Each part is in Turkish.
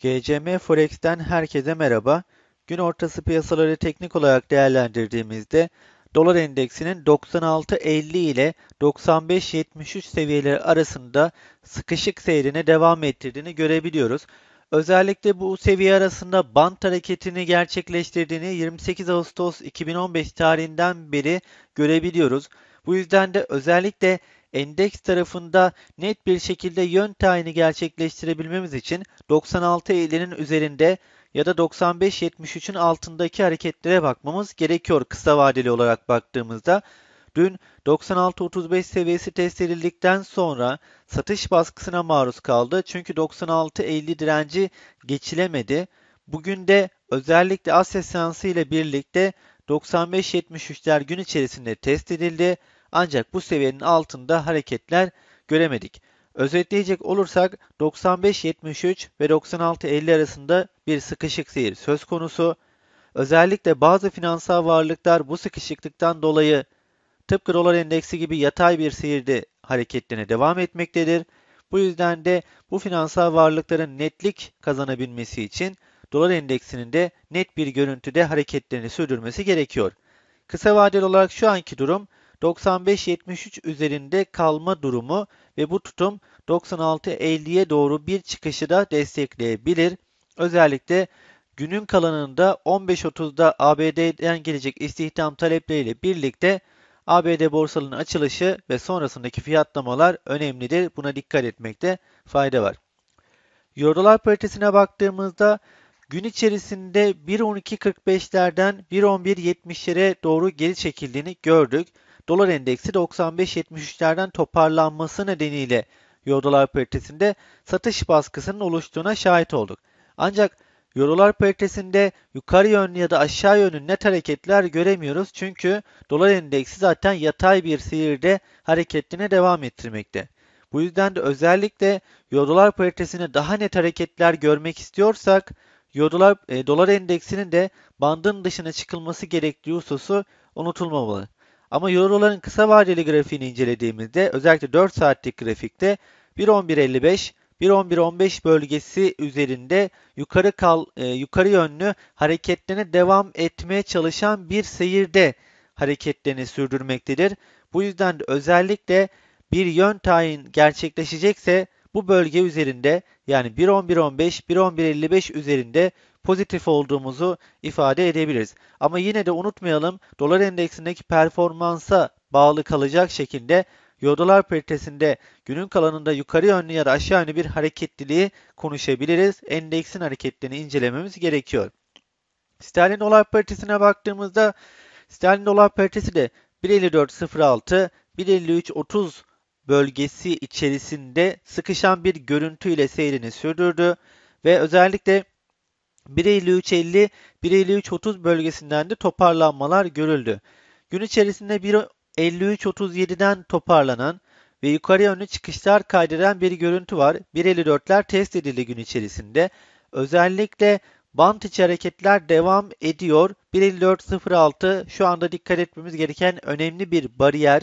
GCM Forex'ten herkese merhaba. Gün ortası piyasaları teknik olarak değerlendirdiğimizde dolar endeksinin 96.50 ile 95.73 seviyeleri arasında sıkışık seyrine devam ettirdiğini görebiliyoruz. Özellikle bu seviye arasında bant hareketini gerçekleştirdiğini 28 Ağustos 2015 tarihinden beri görebiliyoruz. Bu yüzden de özellikle endeks tarafında net bir şekilde yön tayini gerçekleştirebilmemiz için 96.50'nin üzerinde ya da 95.73'ün altındaki hareketlere bakmamız gerekiyor kısa vadeli olarak baktığımızda. Dün 96.35 seviyesi test edildikten sonra satış baskısına maruz kaldı. Çünkü 96.50 direnci geçilemedi. Bugün de özellikle Asya seansı ile birlikte 95.73'ler gün içerisinde test edildi. Ancak bu seviyenin altında hareketler göremedik. Özetleyecek olursak 95.73 ve 96.50 arasında bir sıkışık seyir söz konusu. Özellikle bazı finansal varlıklar bu sıkışıklıktan dolayı tıpkı dolar endeksi gibi yatay bir seyirde hareketlerine devam etmektedir. Bu yüzden de bu finansal varlıkların netlik kazanabilmesi için dolar endeksinin de net bir görüntüde hareketlerini sürdürmesi gerekiyor. Kısa vadeli olarak şu anki durum 95-73 üzerinde kalma durumu ve bu tutum 96-50'ye doğru bir çıkışı da destekleyebilir. Özellikle günün kalanında 15.30'da ABD'den gelecek istihdam talepleriyle birlikte ABD borsalarının açılışı ve sonrasındaki fiyatlamalar önemlidir. Buna dikkat etmekte fayda var. Euro dolar paritesine baktığımızda gün içerisinde 1.12.45'lerden 1.11.70'lere doğru geri çekildiğini gördük. Dolar endeksi 95.73'lerden toparlanması nedeniyle Euro dolar paritesinde satış baskısının oluştuğuna şahit olduk. Ancak Euro dolar paritesinde yukarı yönlü ya da aşağı yönlü net hareketler göremiyoruz. Çünkü dolar endeksi zaten yatay bir seyirde hareketine devam ettirmekte. Bu yüzden de özellikle Euro dolar paritesine daha net hareketler görmek istiyorsak Euro dolar, e, dolar endeksinin de bandın dışına çıkılması gerektiği hususu unutulmamalı. Ama Euro'ların kısa vadeli grafiğini incelediğimizde özellikle 4 saatlik grafikte 1.11.55 1.11.15 bölgesi üzerinde yukarı kal e, yukarı yönlü hareketlerine devam etmeye çalışan bir seyirde hareketlerini sürdürmektedir. Bu yüzden de özellikle bir yön tayin gerçekleşecekse bu bölge üzerinde yani 1.11.15 1.11.55 üzerinde pozitif olduğumuzu ifade edebiliriz. Ama yine de unutmayalım dolar endeksindeki performansa bağlı kalacak şekilde Euro dolar paritesinde günün kalanında yukarı yönlü ya da aşağı yönlü bir hareketliliği konuşabiliriz. Endeksin hareketlerini incelememiz gerekiyor. Sterlin dolar paritesine baktığımızda sterlin dolar paritesi de 1.54.06 1.53.30 bölgesi içerisinde sıkışan bir görüntüyle seyrini sürdürdü ve özellikle 1.53.50, 1.53.30 bölgesinden de toparlanmalar görüldü. Gün içerisinde 1.53.37'den toparlanan ve yukarı yönlü çıkışlar kaydeden bir görüntü var. 1.54'ler test edildi gün içerisinde. Özellikle bant içi hareketler devam ediyor. 1.54.06 şu anda dikkat etmemiz gereken önemli bir bariyer.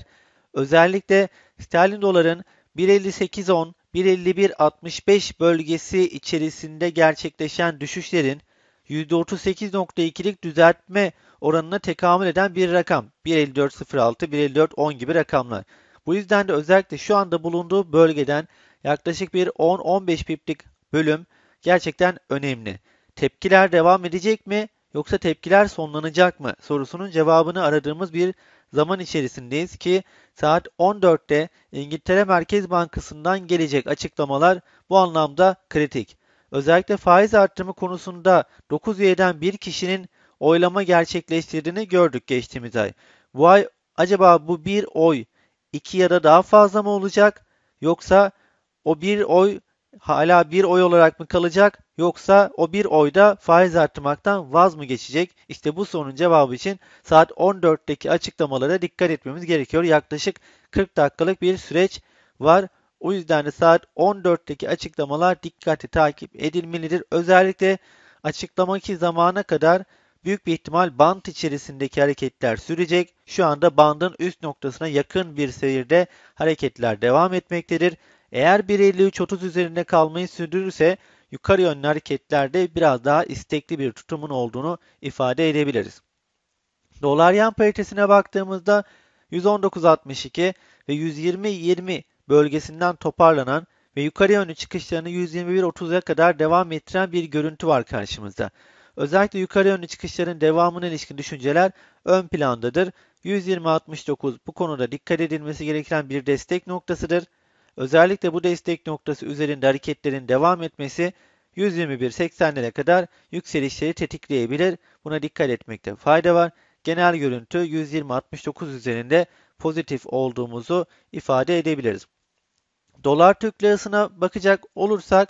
Özellikle sterlin doların 1.58.10, 1.51.65 bölgesi içerisinde gerçekleşen düşüşlerin %38.2'lik düzeltme oranına tekamül eden bir rakam. 1.54.06, 1.54.10 gibi rakamlar. Bu yüzden de özellikle şu anda bulunduğu bölgeden yaklaşık bir 10-15 piplik bölüm gerçekten önemli. Tepkiler devam edecek mi yoksa tepkiler sonlanacak mı sorusunun cevabını aradığımız bir zaman içerisindeyiz ki saat 14'te İngiltere Merkez Bankası'ndan gelecek açıklamalar bu anlamda kritik. Özellikle faiz arttırımı konusunda 9 üyeden bir kişinin oylama gerçekleştirdiğini gördük geçtiğimiz ay. Bu ay acaba bu bir oy iki ya da daha fazla mı olacak yoksa o bir oy hala bir oy olarak mı kalacak yoksa o bir oyda faiz arttırmaktan vaz mı geçecek? İşte bu sorunun cevabı için saat 14'teki açıklamalara dikkat etmemiz gerekiyor. Yaklaşık 40 dakikalık bir süreç var. O yüzden de saat 14'teki açıklamalar dikkatli takip edilmelidir. Özellikle açıklamaki zamana kadar büyük bir ihtimal band içerisindeki hareketler sürecek. Şu anda bandın üst noktasına yakın bir seyirde hareketler devam etmektedir. Eğer 1.53.30 üzerinde kalmayı sürdürürse yukarı yönlü hareketlerde biraz daha istekli bir tutumun olduğunu ifade edebiliriz. Dolar yan paritesine baktığımızda 119.62 ve 120.20 bölgesinden toparlanan ve yukarı yönlü çıkışlarını 121.30'a kadar devam ettiren bir görüntü var karşımızda. Özellikle yukarı yönlü çıkışların devamına ilişkin düşünceler ön plandadır. 120.69 bu konuda dikkat edilmesi gereken bir destek noktasıdır. Özellikle bu destek noktası üzerinde hareketlerin devam etmesi 121.80'lere kadar yükselişleri tetikleyebilir. Buna dikkat etmekte fayda var. Genel görüntü 120.69 üzerinde pozitif olduğumuzu ifade edebiliriz. Dolar Türk Lirası'na bakacak olursak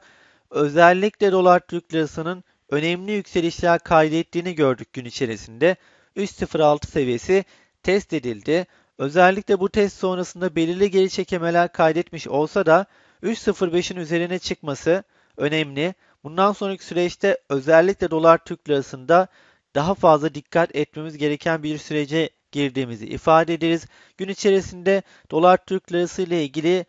özellikle Dolar Türk Lirası'nın önemli yükselişler kaydettiğini gördük gün içerisinde. 3.06 seviyesi test edildi. Özellikle bu test sonrasında belirli geri çekemeler kaydetmiş olsa da 3.05'in üzerine çıkması önemli. Bundan sonraki süreçte özellikle dolar Türk lirasında daha fazla dikkat etmemiz gereken bir sürece girdiğimizi ifade ederiz. Gün içerisinde dolar Türk lirası ile ilgili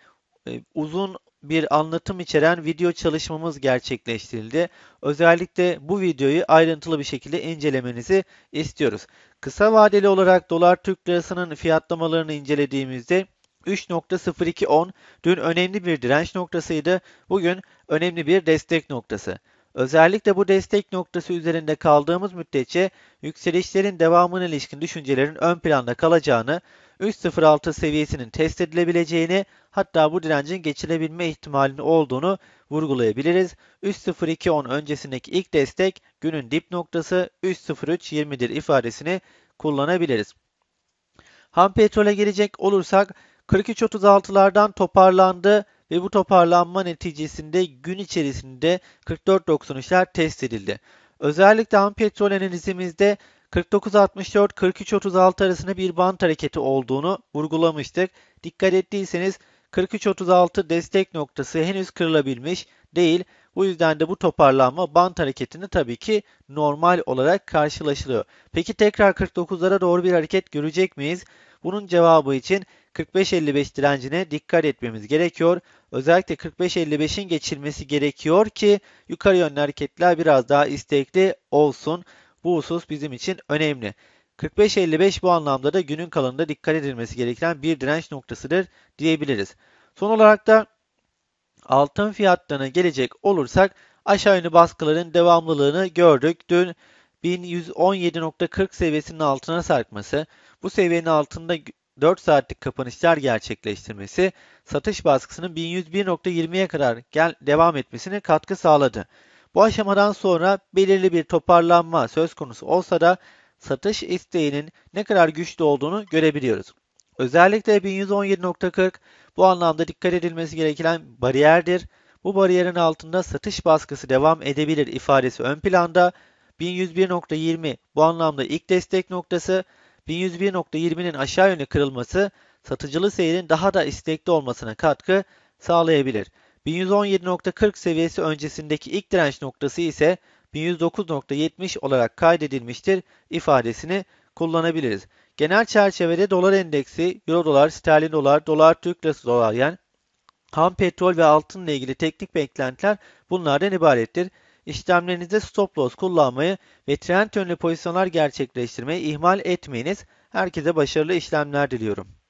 e, uzun bir anlatım içeren video çalışmamız gerçekleştirildi. Özellikle bu videoyu ayrıntılı bir şekilde incelemenizi istiyoruz. Kısa vadeli olarak dolar Türk lirasının fiyatlamalarını incelediğimizde 3.0210 dün önemli bir direnç noktasıydı. Bugün önemli bir destek noktası. Özellikle bu destek noktası üzerinde kaldığımız müddetçe yükselişlerin devamına ilişkin düşüncelerin ön planda kalacağını, 3.06 seviyesinin test edilebileceğini, hatta bu direncin geçilebilme ihtimalinin olduğunu vurgulayabiliriz. 3.0210 öncesindeki ilk destek günün dip noktası 3.0320'dir ifadesini kullanabiliriz. Ham petrole gelecek olursak 43.36'lardan toparlandı ve bu toparlanma neticesinde gün içerisinde 44.93'ler test edildi. Özellikle ham petrol analizimizde 49.64-43.36 arasında bir bant hareketi olduğunu vurgulamıştık. Dikkat ettiyseniz 43.36 destek noktası henüz kırılabilmiş değil. Bu yüzden de bu toparlanma bant hareketini tabii ki normal olarak karşılaşılıyor. Peki tekrar 49'lara doğru bir hareket görecek miyiz? Bunun cevabı için 45-55 direncine dikkat etmemiz gerekiyor. Özellikle 45-55'in geçilmesi gerekiyor ki yukarı yönlü hareketler biraz daha istekli olsun. Bu husus bizim için önemli. 45-55 bu anlamda da günün kalanında dikkat edilmesi gereken bir direnç noktasıdır diyebiliriz. Son olarak da altın fiyatlarına gelecek olursak aşağı yönlü baskıların devamlılığını gördük. Dün 1117.40 seviyesinin altına sarkması, bu seviyenin altında 4 saatlik kapanışlar gerçekleştirmesi, satış baskısının 1101.20'ye kadar gel devam etmesine katkı sağladı. Bu aşamadan sonra belirli bir toparlanma söz konusu olsa da satış isteğinin ne kadar güçlü olduğunu görebiliyoruz. Özellikle 1117.40 bu anlamda dikkat edilmesi gereken bariyerdir. Bu bariyerin altında satış baskısı devam edebilir ifadesi ön planda. 1101.20 bu anlamda ilk destek noktası. 1101.20'nin aşağı yönlü kırılması satıcılı seyrin daha da istekli olmasına katkı sağlayabilir. 1117.40 seviyesi öncesindeki ilk direnç noktası ise 1109.70 olarak kaydedilmiştir ifadesini kullanabiliriz. Genel çerçevede dolar endeksi, euro dolar, sterlin dolar, dolar, Türk lirası dolar yani ham petrol ve altınla ilgili teknik beklentiler bunlardan ibarettir. İşlemlerinizde stop loss kullanmayı ve trend yönlü pozisyonlar gerçekleştirmeyi ihmal etmeyiniz. Herkese başarılı işlemler diliyorum.